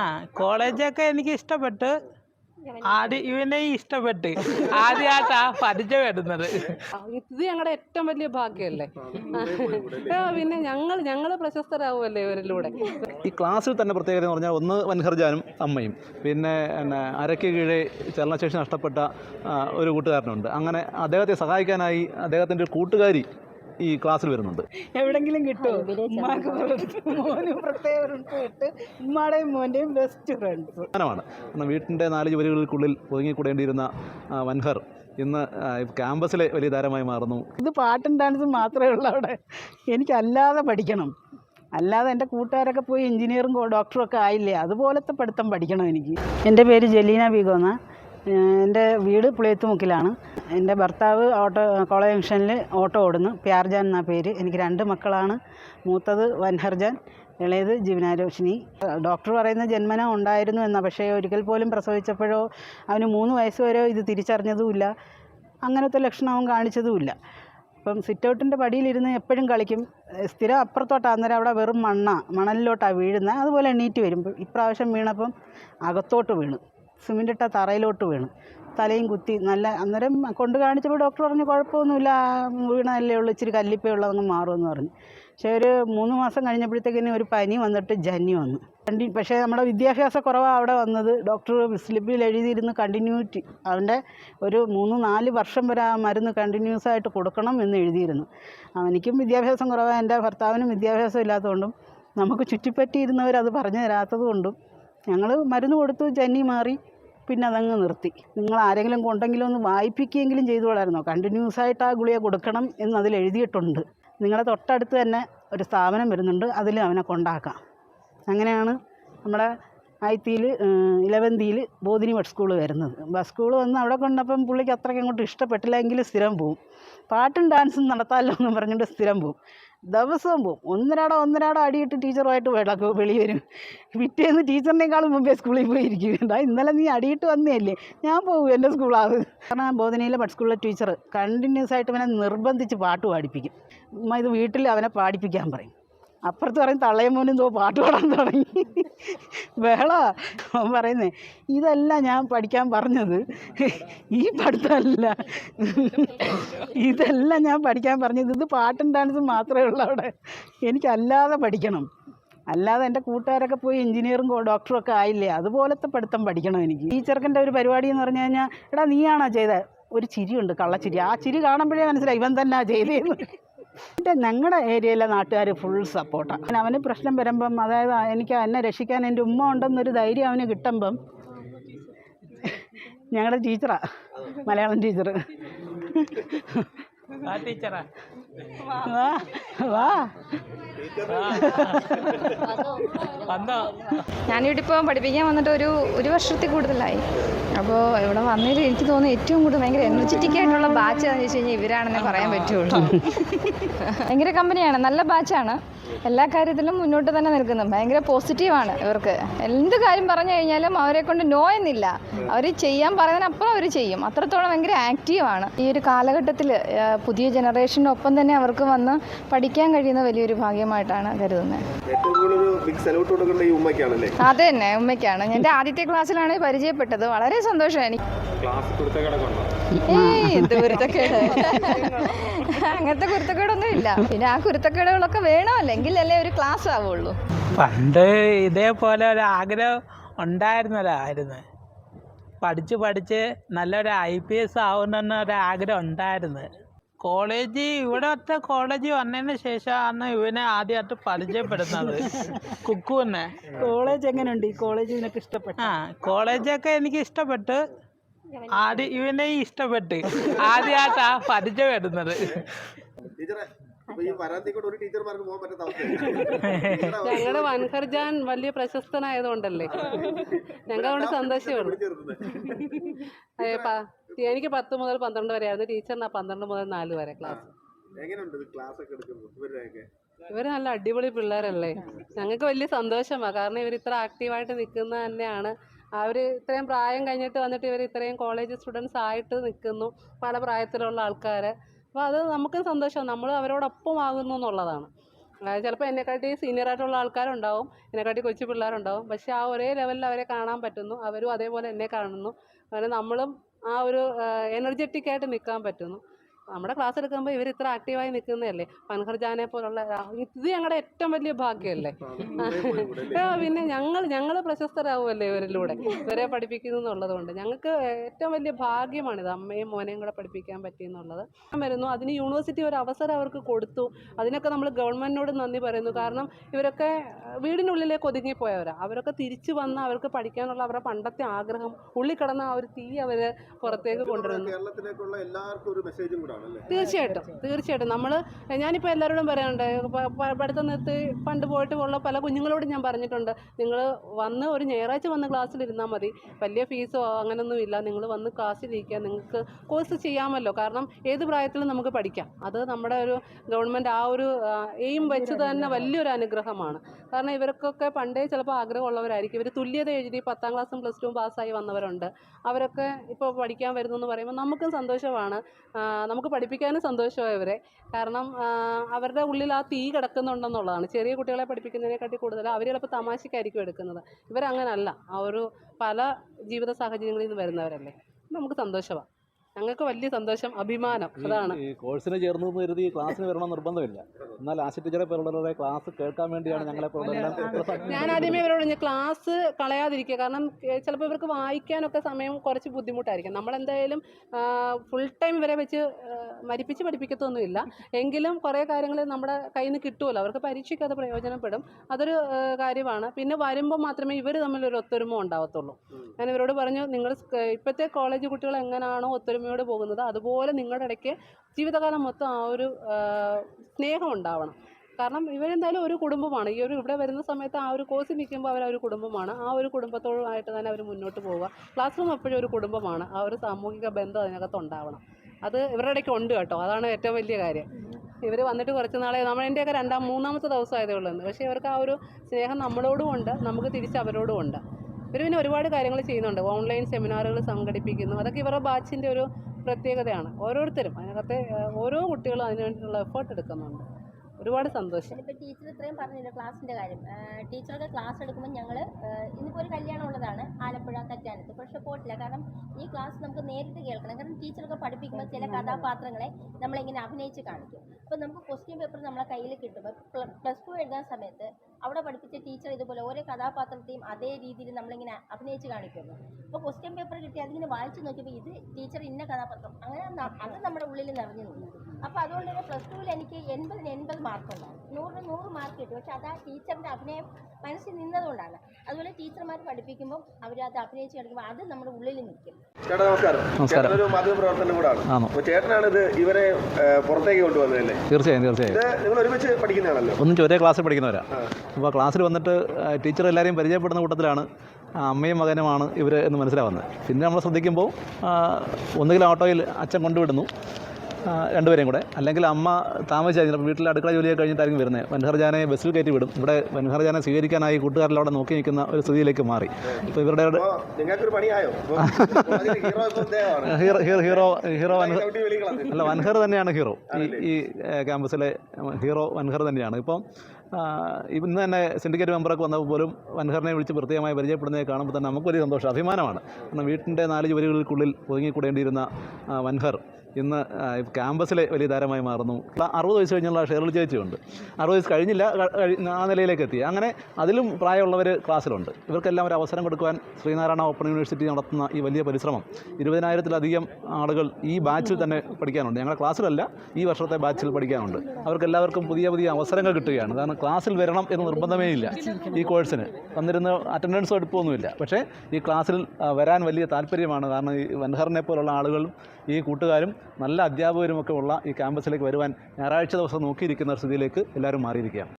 ആ കോളേജൊക്കെ എനിക്ക് ഇഷ്ടപ്പെട്ട് ആദ്യം ഇവനെ ഇഷ്ടപ്പെട്ട് ആദ്യമായിട്ടാ പരിചയം വരുന്നത്. ആ, ഇത് ഞങ്ങളുടെ ഏറ്റവും വലിയ ഭാഗ്യമല്ലേ? പിന്നെ ഞങ്ങൾ ഞങ്ങൾ പ്രശസ്തരാകുമല്ലേ ഇവരിലൂടെ? ഈ ക്ലാസ്സിൽ തന്നെ പ്രത്യേകത എന്ന് പറഞ്ഞാൽ ഒന്ന് വൻഹർജാനും അമ്മയും. പിന്നെ പിന്നെ അരയ്ക്ക് കീഴെ ചലനശേഷി നഷ്ടപ്പെട്ട ഒരു കൂട്ടുകാരനുണ്ട്. അങ്ങനെ അദ്ദേഹത്തെ സഹായിക്കാനായി അദ്ദേഹത്തിന്റെ ഒരു കൂട്ടുകാരി ഈ ക്ലാസ്സിൽ വരുന്നുണ്ട്. എവിടെങ്കിലും കിട്ടും? ഉമ്മാക്ക് മോന് പ്രത്യേക മോന്റെയും ബെസ്റ്റ് ഫ്രണ്ട്സ് അങ്ങനെയാണ് കാരണം വീട്ടിന്റെ നാല് ചുവരുകൾക്കുള്ളിൽ ഒതുങ്ങിക്കൂടേണ്ടിയിരുന്ന വൻഹർ ഇന്ന് ക്യാമ്പസിലെ വലിയ താരമായി മാറുന്നു. ഇത് പാട്ടും ഡാൻസും മാത്രമേ ഉള്ളൂ അവിടെ. എനിക്കല്ലാതെ പഠിക്കണം. അല്ലാതെ എന്റെ കൂട്ടുകാരൊക്കെ പോയി എഞ്ചിനീയറും ഡോക്ടറും ഒക്കെ ആയില്ലേ? അതുപോലത്തെ പഠിത്തം പഠിക്കണം എനിക്ക്. എന്റെ പേര് ജലീന ബീഗോന്ന എന്റെ വീട് പുളിയത്തുമുക്കിലാണ്. എന്റെ ഭർത്താവ് ഓട്ടോ കോളേജ് ജംഗ്ഷനിൽ ഓട്ടോ ഓടുന്നു. പ്യാർജാൻ എന്നാ പേര്. എനിക്ക് രണ്ട് മക്കളാണ്. മൂത്തത് വൻഹർജാൻ ഇളയത് ജീവനാരോഷിനി ഡോക്ടർ പറയുന്ന ജന്മന ഉണ്ടായിരുന്നു എന്നാ പക്ഷേ ഒരിക്കൽ പോലും പ്രസവിച്ചപ്പോഴോ അവന് മൂന്ന് വയസ്സ് വരെയോ ഇത് തിരിച്ചറിഞ്ഞതുമില്ല. അങ്ങനത്തെ ലക്ഷണം അവൻ കാണിച്ചതുമില്ല. അപ്പം സിറ്റൗട്ടിന്റെ പടിയിലിരുന്ന് എപ്പോഴും കളിക്കും. സ്ഥിരം അപ്പുറത്തോട്ടാണ് അന്നേരം അവിടെ വെറും മണ്ണ മണലിലോട്ടാണ് വീഴുന്നത്. അതുപോലെ എണീറ്റ് വരും. ഇപ്രാവശ്യം വീണപ്പം അകത്തോട്ട് വീണു. സിമെന്റ് ഇട്ട തറയിലോട്ട് വീണു. തലയും കുത്തി നല്ല അന്നേരം കൊണ്ട് കാണിച്ചപ്പോൾ ഡോക്ടർ പറഞ്ഞു കുഴപ്പമൊന്നുമില്ല വീണതല്ലേ ഉള്ളൂ ഇച്ചിരി കല്ലിപ്പേ ഉള്ളൂ മാറുമെന്ന് പറഞ്ഞു. പക്ഷേ ഒരു മൂന്ന് മാസം കഴിഞ്ഞപ്പോഴത്തേക്കിന് ഒരു പനി വന്നിട്ട് ജന്നി വന്നു. കണ്ടി പക്ഷേ നമ്മുടെ വിദ്യാഭ്യാസ കുറവാണ് അവിടെ വന്നത്. ഡോക്ടർ സ്ലിപ്പിൽ എഴുതിയിരുന്ന് കണ്ടിന്യൂറ്റി അവന്റെ ഒരു മൂന്ന് നാല് വർഷം വരെ ആ മരുന്ന് കണ്ടിന്യൂസ് ആയിട്ട് കൊടുക്കണം എന്ന് എഴുതിയിരുന്നു. അവനിക്കും വിദ്യാഭ്യാസം കുറവാണ് എന്റെ ഭർത്താവിനും വിദ്യാഭ്യാസം ഇല്ലാത്തതുകൊണ്ടും നമുക്ക് ചുറ്റിപ്പറ്റിയിരുന്നവർ അത് പറഞ്ഞു തരാത്തത് കൊണ്ടും ഞങ്ങൾ മരുന്ന് കൊടുത്തു ജന്നി മാറി പിന്നെ അതങ്ങ് നിർത്തി. നിങ്ങൾ ആരെങ്കിലും കൊണ്ടെങ്കിലും ഒന്ന് വായിപ്പിക്കുകയെങ്കിലും ചെയ്തുകൊള്ളായിരുന്നോ കണ്ടിന്യൂസ് ആയിട്ട് ആ ഗുളിക കൊടുക്കണം എന്ന് അതിൽ എഴുതിയിട്ടുണ്ട്. നിങ്ങളുടെ തൊട്ടടുത്ത് തന്നെ ഒരു സ്ഥാപനം വരുന്നുണ്ട് അതിൽ അവനെ കൊണ്ടാക്കാം. അങ്ങനെയാണ് നമ്മുടെ ആയിത്തിയിൽ ഇലവന്തിയിൽ ബോധിനി ബസ് സ്കൂൾ വരുന്നത്. ബസ് സ്കൂൾ വന്ന് അവിടെ കൊണ്ടപ്പം പുള്ളിക്ക് അത്രയ്ക്ക് അങ്ങോട്ട് ഇഷ്ടപ്പെട്ടില്ല എങ്കിലും സ്ഥിരം പോവും. പാട്ടും ഡാൻസും നടത്താമല്ലോ എന്ന് പറഞ്ഞുകൊണ്ട് സ്ഥിരം പോവും. ദിവസവും പോവും ഒന്നരാടോ ഒന്നരാടോ അടിയിട്ട് ടീച്ചറുമായിട്ട് വിളക്ക് വെളി വരും. പിറ്റേന്ന് ടീച്ചറിനേക്കാളും മുമ്പേ സ്കൂളിൽ പോയിരിക്കും. എന്താ ഇന്നലെ നീ അടിയിട്ട് വന്നതല്ലേ? ഞാൻ പോകും എന്റെ സ്കൂളാവ് കാരണം ബോധനയിലെ ബഡ് സ്കൂളിലെ ടീച്ചർ കണ്ടിന്യൂസ് ആയിട്ട് അവനെ നിർബന്ധിച്ച് പാട്ട് പാടിപ്പിക്കും. ഇത് വീട്ടിൽ അവനെ പാടിപ്പിക്കാൻ പറയും. അപ്പുറത്ത് പറയും തള്ളയും മോനും എന്തോ പാട്ട് പാടാൻ തുടങ്ങി. അവൻ പറയുന്നേ ഇതല്ല ഞാൻ പഠിക്കാൻ പറഞ്ഞത്. ഈ പഠിത്തമല്ല. ഇതല്ല ഞാൻ പഠിക്കാൻ പറഞ്ഞത്. ഇത് പാട്ടും ഡാൻസും മാത്രമേ ഉള്ളൂ അവിടെ. എനിക്കല്ലാതെ പഠിക്കണം. അല്ലാതെ എന്റെ കൂട്ടുകാരൊക്കെ പോയി എഞ്ചിനീയറും ഡോക്ടറും ഒക്കെ ആയില്ലേ? അതുപോലത്തെ പഠിത്തം പഠിക്കണം എനിക്ക്. ഈ ചെറുക്കന്റെ ഒരു പരിപാടി എന്ന് പറഞ്ഞു കഴിഞ്ഞാൽ എടാ നീയാണോ ചെയ്തത് ഒരു ചിരിയുണ്ട് കള്ളച്ചിരി. ആ ചിരി കാണുമ്പോഴേ മനസ്സിലായി ഇവൻ തന്നെ ചെയ്തേന്ന്. എന്റെ ഞങ്ങളുടെ ഏരിയയിലെ നാട്ടുകാർ ഫുൾ സപ്പോർട്ടാണ് അവന് പ്രശ്നം വരുമ്പം അതായത് എനിക്ക് എന്നെ രക്ഷിക്കാൻ എന്റെ ഉമ്മ ഉണ്ടെന്നൊരു ധൈര്യം അവന് കിട്ടുമ്പം ഞങ്ങളുടെ ടീച്ചറാ മലയാളം ടീച്ചർ ആ ടീച്ചറാ വാ വാ. ഞാനിവിടെ ഇപ്പോൾ പഠിപ്പിക്കാൻ വന്നിട്ട് ഒരു ഒരു വർഷത്തിൽ കൂടുതലായി. അപ്പോൾ ഇവിടെ വന്നതിൽ എനിക്ക് തോന്നുന്നു ഏറ്റവും കൂടുതൽ ഭയങ്കര എനർജറ്റിക് ആയിട്ടുള്ള ബാച്ച് എന്ന് വെച്ച് കഴിഞ്ഞാൽ ഇവരാണെന്നേ പറയാൻ പറ്റുള്ളൂ. ഭയങ്കര കമ്പനിയാണ് നല്ല ബാച്ചാണ് എല്ലാ കാര്യത്തിലും മുന്നോട്ട് തന്നെ നിൽക്കുന്നു. ഭയങ്കര പോസിറ്റീവാണ് ഇവർക്ക്. എന്ത് കാര്യം പറഞ്ഞു കഴിഞ്ഞാലും അവരെ കൊണ്ട് നോ എന്നില്ല. അവർ ചെയ്യാൻ പറയുന്നതിനപ്പുറം അവർ ചെയ്യും. അത്രത്തോളം ഭയങ്കര ആക്റ്റീവാണ് ഈ ഒരു കാലഘട്ടത്തിൽ പുതിയ ജനറേഷനൊപ്പം തന്നെ അവർക്ക് വന്ന് പഠിക്കാൻ കഴിയുന്ന വലിയൊരു ഭാഗ്യമായിട്ടാണ് കരുതുന്നത്. ഏറ്റവും ഒരു ബിഗ് സല്യൂട്ട് കൊടുക്കേണ്ട ഈ ഉമ്മയ്ക്കാണല്ലേ? അത് തന്നെ ഉമ്മയ്ക്കാണ്. എന്റെ ആദ്യത്തെ ക്ലാസ്സിലാണ് പരിചയപ്പെട്ടത്. വളരെ സന്തോഷമാണ് എനിക്ക്. അങ്ങനത്തെ കുരുത്തക്കേടൊന്നും ഇല്ല. പിന്നെ ആ കുരുത്തക്കേടുകളൊക്കെ അല്ലെങ്കിൽ എങ്കിലല്ലേ ഒരു ക്ലാസ് ആവുള്ളൂ. പണ്ട് ഇതേപോലെ ഒരു ആഗ്രഹം ഉണ്ടായിരുന്നതായിരുന്നു. പഠിച്ച് പഠിച്ച് നല്ലൊരു ഐ പി എസ് ആവുന്ന ഒരു ആഗ്രഹം ഉണ്ടായിരുന്നു. കോളേജ് ഇവിടത്തെ കോളേജ് വന്നതിന് ശേഷമാണ് ഇവനെ ആദ്യമായിട്ട് പരിചയപ്പെടുന്നത്. കുക്കുവിനെ. കോളേജ് എങ്ങനെയുണ്ട് ഈ കോളേജ് നിനക്ക് ഇഷ്ടപ്പെട്ടു? ആ കോളേജൊക്കെ എനിക്ക് ഇഷ്ടപ്പെട്ട്. ആദ്യം ഇവനെ ഇഷ്ടപ്പെട്ട്. ആദ്യമായിട്ടാ പരിചയപ്പെടുന്നത്. ഞങ്ങളുടെ വൻഹർജാൻ വലിയ പ്രശസ്തനായതുകൊണ്ടല്ലേ? ഉള്ളൂ അതെ പ- എനിക്ക് പത്ത് മുതൽ പന്ത്രണ്ട് വരെ ആയിരുന്നു ടീച്ചറിന് പന്ത്രണ്ട് മുതൽ നാല് വരെ ക്ലാസ് എങ്ങനെയുണ്ട് ക്ലാസ് ഒക്കെ ഇവരുടെയൊക്കെ ഇവർ നല്ല അടിപൊളി പിള്ളേരല്ലേ? ഞങ്ങൾക്ക് വലിയ സന്തോഷമാണ് കാരണം ഇവർ ഇത്ര ആക്റ്റീവായിട്ട് നിൽക്കുന്നത് തന്നെയാണ്. അവർ ഇത്രയും പ്രായം കഴിഞ്ഞിട്ട് വന്നിട്ട് ഇവർ ഇത്രയും കോളേജ് സ്റ്റുഡൻസ് ആയിട്ട് നിൽക്കുന്നു. പല പ്രായത്തിലുള്ള ആൾക്കാർ അപ്പോൾ അത് നമുക്കും സന്തോഷം. നമ്മൾ അവരോടൊപ്പം ആകുന്നു എന്നുള്ളതാണ്. ചിലപ്പോൾ എന്നെക്കാട്ടി സീനിയർ ആയിട്ടുള്ള ആൾക്കാരുണ്ടാവും. എന്നെക്കാട്ടി കൊച്ചു പിള്ളേരുണ്ടാവും. പക്ഷേ ആ ഒരേ ലെവലിൽ അവരെ കാണാൻ പറ്റുന്നു. അവരും അതേപോലെ എന്നെ കാണുന്നു. അങ്ങനെ നമ്മളും ആ ഒരു എനർജറ്റിക് ആയിട്ട് നിൽക്കാൻ പറ്റുന്നു. നമ്മുടെ ക്ലാസ് എടുക്കുമ്പോൾ ഇവർ ഇത്ര ആക്റ്റീവായി നിൽക്കുന്നതല്ലേ പൻഹർ ജാനെ പോലുള്ള ഇത് ഞങ്ങളുടെ ഏറ്റവും വലിയ ഭാഗ്യമല്ലേ? പിന്നെ ഞങ്ങൾ ഞങ്ങൾ പ്രശസ്തരാകുമല്ലേ ഇവരിലൂടെ? ഇവരെ പഠിപ്പിക്കുന്നു എന്നുള്ളത് കൊണ്ട് ഞങ്ങൾക്ക് ഏറ്റവും വലിയ ഭാഗ്യമാണിത്. അമ്മയും മോനെയും കൂടെ പഠിപ്പിക്കാൻ പറ്റിയെന്നുള്ളത് വരുന്നു. അതിന് യൂണിവേഴ്സിറ്റി ഒരു അവസരം അവർക്ക് കൊടുത്തു. അതിനൊക്കെ നമ്മൾ ഗവൺമെന്റിനോട് നന്ദി പറയുന്നു. കാരണം ഇവരൊക്കെ വീടിനുള്ളിലേക്ക് ഒതുങ്ങിപ്പോയവരാണ് അവരൊക്കെ തിരിച്ചു വന്ന് അവർക്ക് പഠിക്കാനുള്ള അവരുടെ പണ്ടത്തെ ആഗ്രഹം ഉള്ളിൽ കിടന്ന ആ ഒരു തീ അവർ പുറത്തേക്ക് കൊണ്ടുവരുന്നു. കേരളത്തിലേക്കുള്ള എല്ലാവർക്കും ഒരു മെസ്സേജും അല്ലേ തീർച്ചയായിട്ടും തീർച്ചയായിട്ടും. നമ്മൾ ഞാനിപ്പോൾ എല്ലാവരോടും പറയാനുണ്ട് പഠിത്തം നിർത്തി പണ്ട് പോയിട്ട് ഉള്ള പല കുഞ്ഞുങ്ങളോടും ഞാൻ പറഞ്ഞിട്ടുണ്ട് നിങ്ങൾ വന്ന് ഒരു ഞായറാഴ്ച വന്ന് ക്ലാസ്സിലിരുന്നാൽ മതി വലിയ ഫീസോ അങ്ങനെയൊന്നും ഇല്ല നിങ്ങൾ വന്ന് ക്ലാസ്സിലിരിക്കുക നിങ്ങൾക്ക് കോഴ്സ് ചെയ്യാമല്ലോ കാരണം ഏത് പ്രായത്തിലും നമുക്ക് പഠിക്കാം. അത് നമ്മുടെ ഒരു ഗവൺമെന്റ് ആ ഒരു എയിം വെച്ച് തന്നെ വലിയൊരു അനുഗ്രഹമാണ്. കാരണം ഇവർക്കൊക്കെ പണ്ടേ ചിലപ്പോൾ ആഗ്രഹമുള്ളവരായിരിക്കും. ഇവർ തുല്യത എഴുതി പത്താം ക്ലാസ്സും പ്ലസ് ടുവും പാസ്സായി വന്നവരുണ്ട്. അവരൊക്കെ ഇപ്പോൾ പഠിക്കാൻ വരുന്നു എന്ന് പറയുമ്പോൾ നമുക്കും സന്തോഷമാണ്. ആ, നമുക്ക് പഠിപ്പിക്കാനും സന്തോഷമായവരെ. കാരണം അവരുടെ ഉള്ളിൽ ആ തീ കിടക്കുന്നുണ്ടെന്നുള്ളതാണ്. ചെറിയ കുട്ടികളെ പഠിപ്പിക്കുന്നതിനെക്കാട്ടി കൂടുതൽ അവർ ചിലപ്പോൾ തമാശക്കായിരിക്കും എടുക്കുന്നത്. ഇവരങ്ങനല്ല. ആ ഒരു പല ജീവിത സാഹചര്യങ്ങളിൽ നിന്ന് വരുന്നവരല്ലേ. നമുക്ക് സന്തോഷമാണ് ഞങ്ങൾക്ക് വലിയ സന്തോഷം അഭിമാനം. അതാണ്. ഈ കോഴ്സിന് ചേർന്നു കരുതി ക്ലാസ്സിന് വരണം നിർബന്ധമില്ല. എന്നാൽ ആശ ടീച്ചറെ പോലുള്ളവരുടെ ക്ലാസ് കേൾക്കാൻ വേണ്ടിയാണ് ഞങ്ങളെ ഞാൻ ആദ്യമേ ഇവരോട് ക്ലാസ് കളയാതിരിക്കുക. കാരണം ചിലപ്പോൾ ഇവർക്ക് വായിക്കാനൊക്കെ സമയം കുറച്ച് ബുദ്ധിമുട്ടായിരിക്കും. നമ്മളെന്തായാലും ഫുൾ ടൈം ഇവരെ വെച്ച് മരിപ്പിച്ച് പഠിപ്പിക്കത്തൊന്നുമില്ല. എങ്കിലും കുറേ കാര്യങ്ങൾ നമ്മുടെ കയ്യിൽ നിന്ന് കിട്ടുമല്ലോ അവർക്ക് പരീക്ഷയ്ക്ക് അത് പ്രയോജനപ്പെടും. അതൊരു കാര്യമാണ്. പിന്നെ വരുമ്പോൾ മാത്രമേ ഇവർ തമ്മിൽ ഒരു ഒത്തൊരുമ ഉണ്ടാവത്തുള്ളൂ. ഞാൻ ഇവരോട് പറഞ്ഞു നിങ്ങൾ ഇപ്പോഴത്തെ കോളേജ് കുട്ടികൾ എങ്ങനെയാണോ ഒത്തൊരുമയോട് പോകുന്നത്. അതുപോലെ നിങ്ങളുടെ ഇടയ്ക്ക് ജീവിതകാലം മൊത്തം ആ ഒരു സ്നേഹം ഉണ്ടാവണം. കാരണം ഇവരെന്തായാലും ഒരു കുടുംബമാണ്. ഈ ഒരു ഇവിടെ വരുന്ന സമയത്ത് ആ ഒരു കോഴ്സ് നിൽക്കുമ്പോൾ അവർ ഒരു കുടുംബമാണ്. ആ ഒരു കുടുംബത്തോടുമായിട്ട് തന്നെ അവർ മുന്നോട്ട് പോവുക. ക്ലാസ് റൂം എപ്പോഴും ഒരു കുടുംബമാണ്. ആ ഒരു സാമൂഹിക ബന്ധം അതിനകത്ത് ഉണ്ടാവണം. അത് ഇവരുടെ ഇടയ്ക്ക് ഉണ്ട് കേട്ടോ. അതാണ് ഏറ്റവും വലിയ കാര്യം. ഇവർ വന്നിട്ട് കുറച്ച് നാളെ നമ്മൾ രണ്ടാം മൂന്നാമത്തെ ദിവസമായതേ ഉള്ളൂ പക്ഷേ ഇവർക്ക് ആ ഒരു സ്നേഹം നമ്മളോടും ഉണ്ട്. നമുക്ക് തിരിച്ച് അവരോടും ഉണ്ട്. ഇവർ പിന്നെ ഒരുപാട് കാര്യങ്ങൾ ചെയ്യുന്നുണ്ട്. ഓൺലൈൻ സെമിനാറുകൾ സംഘടിപ്പിക്കുന്നു. അതൊക്കെ ഇവരുടെ ബാച്ചിന്റെ ഒരു പ്രത്യേകതയാണ്. ഓരോരുത്തരും അതിനകത്തെ ഓരോ കുട്ടികളും അതിനു വേണ്ടിയിട്ടുള്ള എഫേർട്ട് എടുക്കുന്നുണ്ട്. ഒരുപാട് സന്തോഷം. ടീച്ചർ ഇത്രയും പറഞ്ഞില്ല ക്ലാസ്സിന്റെ കാര്യം? ടീച്ചറൊക്കെ ക്ലാസ് എടുക്കുമ്പോൾ ഞങ്ങൾ ഇന്നിപ്പോൾ ഒരു കല്യാണം ഉള്ളതാണ് ആലപ്പുഴ തറ്റാനത്ത് പക്ഷെ പോയിട്ടില്ല. കാരണം ഈ ക്ലാസ് നമുക്ക് നേരിട്ട് കേൾക്കണം. കാരണം ടീച്ചറൊക്കെ പഠിപ്പിക്കുമ്പോൾ ചില കഥാപാത്രങ്ങളെ നമ്മളിങ്ങനെ അഭിനയിച്ച് കാണിക്കും. അപ്പോൾ നമുക്ക് ക്വസ്റ്റ്യൻ പേപ്പർ നമ്മളെ കയ്യിൽ കിട്ടുമ്പോൾ പ്ലസ് ടു എഴുതാൻ സമയത്ത് അവിടെ പഠിപ്പിച്ച ടീച്ചർ ഇതുപോലെ ഓരോ കഥാപാത്രത്തെയും അതേ രീതിയിൽ നമ്മളിങ്ങനെ അഭിനയിച്ച് കാണിക്കുന്നു. അപ്പോൾ ക്വസ്റ്റ്യൻ പേപ്പർ കിട്ടി അതിങ്ങനെ വായിച്ചു നോക്കിയപ്പോൾ ഇത് ടീച്ചർ ഇന്ന കഥാപാത്രം. അങ്ങനെ അത് നമ്മുടെ ഉള്ളിൽ നിറഞ്ഞു നിന്നു. അപ്പോൾ അതുകൊണ്ട് തന്നെ പ്ലസ് ടുവിൽ എനിക്ക് എൺപതിന് എൺപത് മാർക്ക് ഉണ്ടാവും. നൂറിന് നൂറ് മാർക്ക് കിട്ടും. പക്ഷെ അത് ആ ടീച്ചറിന്റെ അഭിനയം മനസ്സിൽ നിന്നതുകൊണ്ടാണ്. അതുപോലെ ടീച്ചർമാർ പഠിപ്പിക്കുമ്പോൾ അവർ അത് അഭിനയിച്ച് കളിക്കുമ്പോൾ അത് നമ്മുടെ ഉള്ളിൽ നിൽക്കും. ചേട്ടാ നമസ്കാരം. ചേട്ടനൊരു മാധ്യമ പ്രവർത്തനം കൂടാണ്. ആണ്? അപ്പൊ ചേട്ടനാണ് ഇത് ഇവരെ പുറത്തേക്ക് കൊണ്ടുവന്നതല്ലേ? തീർച്ചയായും തീർച്ചയായും. ഒന്നിച്ച് ഒരേ ക്ലാസ്സിൽ പഠിക്കുന്നവരാ. അപ്പോൾ ക്ലാസ്സിൽ വന്നിട്ട് ടീച്ചർ എല്ലാവരെയും പരിചയപ്പെടുന്ന കൂട്ടത്തിലാണ് അമ്മയും മകനുമാണ് ഇവർ എന്ന് മനസ്സിലാവുന്നത്. പിന്നെ നമ്മൾ ശ്രദ്ധിക്കുമ്പോൾ ഒന്നുകിൽ ഓട്ടോയിൽ അച്ഛൻ കൊണ്ടുവിടുന്നു രണ്ടുപേരെയും കൂടെ. അല്ലെങ്കിൽ അമ്മ താമസിച്ചായിരിക്കും വീട്ടിൽ അടുക്കള ജോലിയൊക്കെ കഴിഞ്ഞിട്ടായിരിക്കും വരുന്നത്. വൻഹർജാനെ ബസ്സിൽ കയറ്റി വിടും. ഇവിടെ വൻഹർജാനെ സ്വീകരിക്കാനായി കൂട്ടുകാരെല്ലാം അവിടെ നോക്കി നിൽക്കുന്ന ഒരു സ്ഥിതിയിലേക്ക് മാറി. അപ്പോൾ ഇവരുടെ ഹീറോ ഹീറോ ഹീറോ അല്ല വൻഹർ തന്നെയാണ് ഹീറോ. ഈ ഈ ക്യാമ്പസിലെ ഹീറോ വൻഹർ തന്നെയാണ്. ഇപ്പം ഇന്ന് തന്നെ സിൻഡിക്കേറ്റ് മെമ്പറൊക്കെ വന്നപ്പോൾ പോലും വൻഹറിനെ വിളിച്ച് പ്രത്യേകമായി പരിചയപ്പെടുന്നതിനെ കാണുമ്പോൾ തന്നെ നമുക്ക് വലിയ സന്തോഷം അഭിമാനമാണ്. കാരണം വീട്ടിന്റെ നാല് ജോലികൾക്കുള്ളിൽ ഒതുങ്ങിക്കൂടേണ്ടിയിരുന്ന വൻഹർ ഇന്ന് ക്യാമ്പസിലെ വലിയ താരമായി മാറുന്നു. അറുപത് വയസ്സ് കഴിഞ്ഞുള്ള ഷെറിൽ ചേച്ചിയുണ്ട്. അറുപത് വയസ്സ് കഴിഞ്ഞില്ല ആ നിലയിലേക്ക് എത്തി. അങ്ങനെ അതിലും പ്രായമുള്ളവർ ക്ലാസ്സിലുണ്ട്. ഇവർക്കെല്ലാം ഒരു അവസരം കൊടുക്കുവാൻ ശ്രീനാരായണ ഓപ്പൺ യൂണിവേഴ്സിറ്റി നടത്തുന്ന ഈ വലിയ പരിശ്രമം. ഇരുപതിനായിരത്തിലധികം ആളുകൾ ഈ ബാച്ചിൽ തന്നെ പഠിക്കാനുണ്ട്. ഞങ്ങളുടെ ക്ലാസ്സിലല്ല ഈ വർഷത്തെ ബാച്ചിൽ പഠിക്കാനുണ്ട്. അവർക്കെല്ലാവർക്കും പുതിയ പുതിയ അവസരങ്ങൾ കിട്ടുകയാണ്. കാരണം ക്ലാസ്സിൽ വരണം എന്ന് നിർബന്ധമേ ഇല്ല ഈ കോഴ്സിന്. വന്നിരുന്ന് അറ്റൻഡൻസോ എടുപ്പൊന്നുമില്ല പക്ഷേ ഈ ക്ലാസ്സിൽ വരാൻ വലിയ താല്പര്യമാണ്. കാരണം ഈ വൻഹറിനെ പോലുള്ള ആളുകളും ഈ കൂട്ടുകാരും നല്ല അധ്യാപകരുമൊക്കെ ഉള്ള ഈ ക്യാമ്പസിലേക്ക് വരുവാൻ ഞായറാഴ്ച ദിവസം നോക്കിയിരിക്കുന്ന സ്ഥിതിയിലേക്ക് എല്ലാവരും മാറിയിരിക്കുകയാണ്.